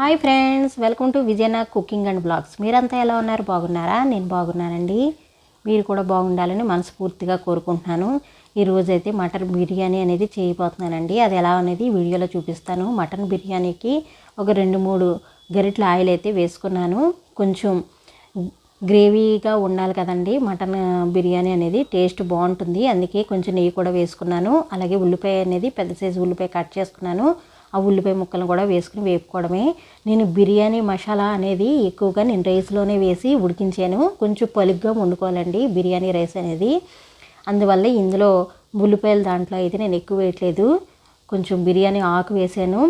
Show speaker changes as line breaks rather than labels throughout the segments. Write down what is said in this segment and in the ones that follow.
Hi friends welcome to Vijayana cooking and blogs. మీరంతా ఎలా ఉన్నారు? బాగున్నారా? నేను బాగున్నానండి. మీరు కూడా బాగుండాలని మనస్ఫూర్తిగా కోరుకుంటున్నాను. ఈరోజు అయితే మటన్ బిర్యానీ అనేది చేయబోతున్నానండి. అది ఎలా అనేది వీడియోలో చూపిస్తాను. మటన్ బిర్యానీకి ఒక రెండు మూడు గరిటెల ఆయిల్ అయితే వేసుకున్నాను. కొంచెం గ్రేవీగా ఉండాలి కదండి మటన్ బిర్యానీ అనేది. టేస్ట్ బాగుంటుంది. అందుకే కొంచెం నెయ్యి కూడా వేసుకున్నాను. అలాగే ఉల్లిపాయ అనేది పెద్ద సైజు ఉల్లిపాయ కట్ చేసుకున్నాను. ఆ ఉల్లిపాయ ముక్కలను కూడా వేసుకుని వేపుకోవడమే. నేను బిర్యానీ మసాలా అనేది ఎక్కువగా నేను రైస్లోనే వేసి ఉడికించాను. కొంచెం పలుగ్గా వండుకోవాలండి బిర్యానీ రైస్ అనేది. అందువల్ల ఇందులో ఉల్లిపాయలు దాంట్లో అయితే నేను ఎక్కువ వేయట్లేదు. కొంచెం బిర్యానీ ఆకు వేసాను.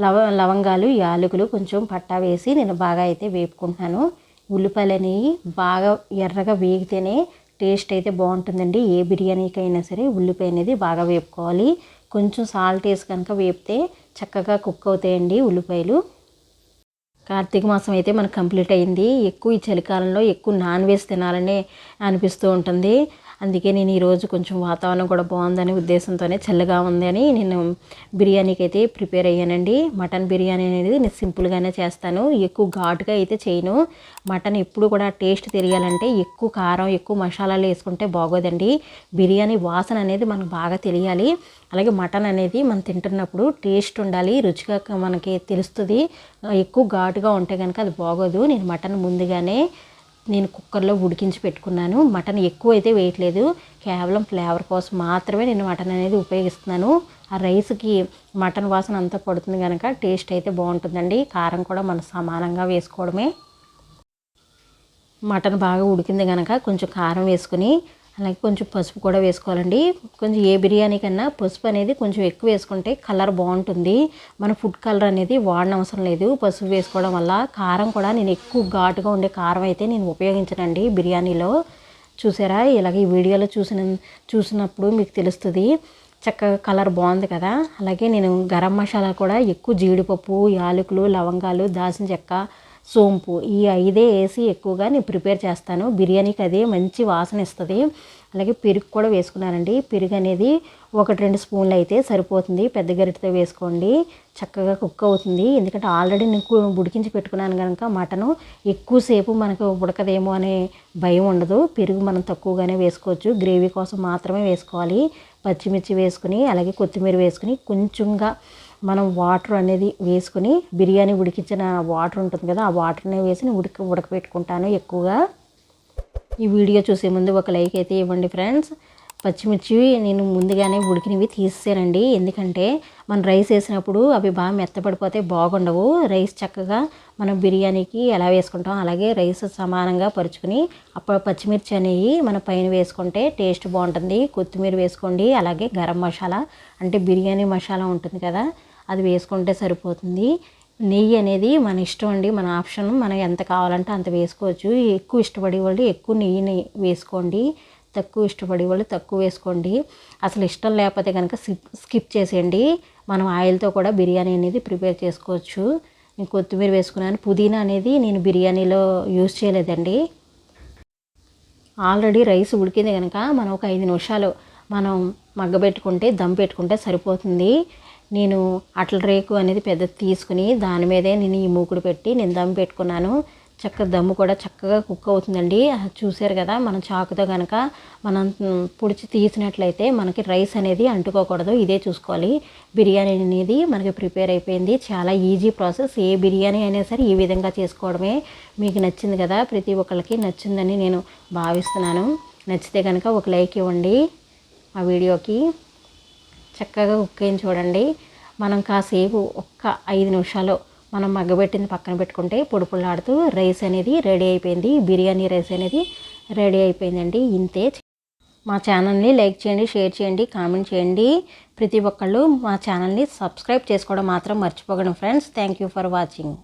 లవ లవంగాలు యాలకులు కొంచెం పట్టా వేసి నేను బాగా అయితే వేపుకుంటున్నాను. ఉల్లిపాయలు అనేవి బాగా ఎర్రగా వేగితేనే టేస్ట్ అయితే బాగుంటుందండి. ఏ బిర్యానీకి అయినా సరే ఉల్లిపాయ అనేది బాగా వేపుకోవాలి. కొంచెం సాల్ట్ వేసి కనుక వేపితే చక్కగా కుక్ అవుతాయండి ఉల్లిపాయలు. కార్తీక మాసం అయితే మనకు కంప్లీట్ అయింది. ఎక్కువ ఈ చలికాలంలో ఎక్కువ నాన్ వెజ్ తినాలని అనిపిస్తూ ఉంటుంది. అందుకే నేను ఈరోజు కొంచెం వాతావరణం కూడా బాగుందనే ఉద్దేశంతోనే చల్లగా ఉందని నేను బిర్యానీకి అయితే ప్రిపేర్ అయ్యానండి. మటన్ బిర్యానీ అనేది నేను సింపుల్గానే చేస్తాను. ఎక్కువ ఘాటుగా అయితే చేయను. మటన్ ఎప్పుడు కూడా టేస్ట్ తెలియాలంటే ఎక్కువ కారం ఎక్కువ మసాలాలు వేసుకుంటే బాగోదండి. బిర్యానీ వాసన అనేది మనకు బాగా తెలియాలి. అలాగే మటన్ అనేది మనం తింటున్నప్పుడు టేస్ట్ ఉండాలి రుచిగా మనకి తెలుస్తుంది. ఎక్కువ ఘాటుగా ఉంటే కనుక అది బాగోదు. నేను మటన్ ముందుగానే నేను కుక్కర్లో ఉడికించి పెట్టుకున్నాను. మటన్ ఎక్కువ అయితే వేయట్లేదు. కేవలం ఫ్లేవర్ కోసం మాత్రమే నేను మటన్ అనేది ఉపయోగిస్తున్నాను. ఆ రైస్కి మటన్ వాసన అంతా పడుతుంది కనుక టేస్ట్ అయితే బాగుంటుందండి. కారం కూడా మనం సమానంగా వేసుకోవడమే. మటన్ బాగా ఉడికింది కనుక కొంచెం కారం వేసుకుని అలాగే కొంచెం పసుపు కూడా వేసుకోవాలండి. కొంచెం ఏ బిర్యానీ కన్నా పసుపు అనేది కొంచెం ఎక్కువ వేసుకుంటే కలర్ బాగుంటుంది. మన ఫుడ్ కలర్ అనేది వాడనవసరం అవసరం లేదు. పసుపు వేసుకోవడం వల్ల కారం కూడా నేను ఎక్కువ ఘాటుగా ఉండే కారం అయితే నేను ఉపయోగించనండి బిర్యానీలో. చూసారా? ఇలాగ ఈ వీడియోలో చూసిన చూసినప్పుడు మీకు తెలుస్తుంది. చక్కగా కలర్ బాగుంది కదా? అలాగే నేను గరం మసాలా కూడా ఎక్కువ జీడిపప్పు యాలకులు లవంగాలు దాల్చిన చెక్క సోంపు ఈ ఐదే వేసి ఎక్కువగా నేను ప్రిపేర్ చేస్తాను. బిర్యానీకి అదే మంచి వాసన ఇస్తుంది. అలాగే పెరుగు కూడా వేసుకున్నానండి. పెరుగు అనేది ఒకటి రెండు స్పూన్లు అయితే సరిపోతుంది. పెద్ద గరిటతో వేసుకోండి. చక్కగా కుక్ అవుతుంది. ఎందుకంటే ఆల్రెడీ నేను ఉడికించి పెట్టుకున్నాను కనుక మటను ఎక్కువసేపు మనకు ఉడకదేమో అనే భయం ఉండదు. పెరుగు మనం తక్కువగానే వేసుకోవచ్చు. గ్రేవీ కోసం మాత్రమే వేసుకోవాలి. పచ్చిమిర్చి వేసుకుని అలాగే కొత్తిమీర వేసుకుని కొంచెంగా మనం వాటర్ అనేది వేసుకుని బిర్యానీ ఉడికించిన వాటర్ ఉంటుంది కదా ఆ వాటర్ని వేసి ఉడికి ఉడకబెట్టుకుంటాను ఎక్కువగా. ఈ వీడియో చూసే ముందు ఒక లైక్ అయితే ఇవ్వండి ఫ్రెండ్స్ పచ్చిమిర్చి నేను ముందుగానే ఉడికినవి తీసేసానండి. ఎందుకంటే మనం రైస్ వేసినప్పుడు అవి బాగా మెత్తపడిపోతే బాగుండవు. రైస్ చక్కగా మనం బిర్యానీకి ఎలా వేసుకుంటాం అలాగే రైస్ సమానంగా పరుచుకుని అప్పుడు పచ్చిమిర్చి అనేవి మన పైన వేసుకుంటే టేస్ట్ బాగుంటుంది. కొత్తిమీర వేసుకోండి అలాగే గరం మసాలా అంటే బిర్యానీ మసాలా ఉంటుంది కదా. అది వేసుకుంటే సరిపోతుంది. నెయ్యి అనేది మన ఇష్టం అండి మన ఆప్షన్. మనం ఎంత కావాలంటే అంత వేసుకోవచ్చు. ఎక్కువ ఇష్టపడే వాళ్ళు ఎక్కువ నెయ్యిని వేసుకోండి. తక్కువ ఇష్టపడే వాళ్ళు తక్కువ వేసుకోండి. అసలు ఇష్టం లేకపోతే కనుక స్కిప్ చేసేయండి. మనం ఆయిల్తో కూడా బిర్యానీ అనేది ప్రిపేర్ చేసుకోవచ్చు. నేను కొత్తిమీర వేసుకున్నాను. పుదీనా అనేది నేను బిర్యానీలో యూజ్ చేయలేదండి. ఆల్రెడీ రైస్ ఉడికింది కనుక మనం ఒక ఐదు నిమిషాలు మనం మగ్గబెట్టుకుంటే దమ్ పెట్టుకుంటే సరిపోతుంది. నేను అట్ల రేకు అనేది పెద్ద తీసుకుని దాని మీదే నేను ఈ మూకుడు పెట్టి నేను దమ్ పెట్టుకున్నాను. చక్క దమ్ము కూడా చక్కగా కుక్ అవుతుందండి. చూసారు కదా మనం చాకుతో కనుక మనం పొడిచి తీసినట్లయితే మనకి రైస్ అనేది అంటుకోకూడదు. ఇదే చూసుకోవాలి. బిర్యానీ అనేది మనకి ప్రిపేర్ అయిపోయింది. చాలా ఈజీ ప్రాసెస్. ఏ బిర్యానీ అయినా సరే ఈ విధంగా చేసుకోవడమే మీకు నచ్చింది కదా. ప్రతి ఒక్కరికి నచ్చిందని నేను భావిస్తున్నాను. నచ్చితే కనుక ఒక లైక్ ఇవ్వండి. ఆ వీడియోకి చక్కగా కుక్ అయింది చూడండి. మనం కాసేపు ఒక్క ఐదు నిమిషాలు మనం మగ్గబెట్టింది పక్కన పెట్టుకుంటే పొడి రైస్ అనేది రెడీ అయిపోయింది. బిర్యానీ రైస్ అనేది రెడీ అయిపోయిందండి. ఇంతే. మా ఛానల్ని లైక్ చేయండి షేర్ చేయండి కామెంట్ చేయండి. ప్రతి ఒక్కళ్ళు మా ఛానల్ని సబ్స్క్రైబ్ చేసుకోవడం మాత్రం మర్చిపోకండి friends. Thank you for watching.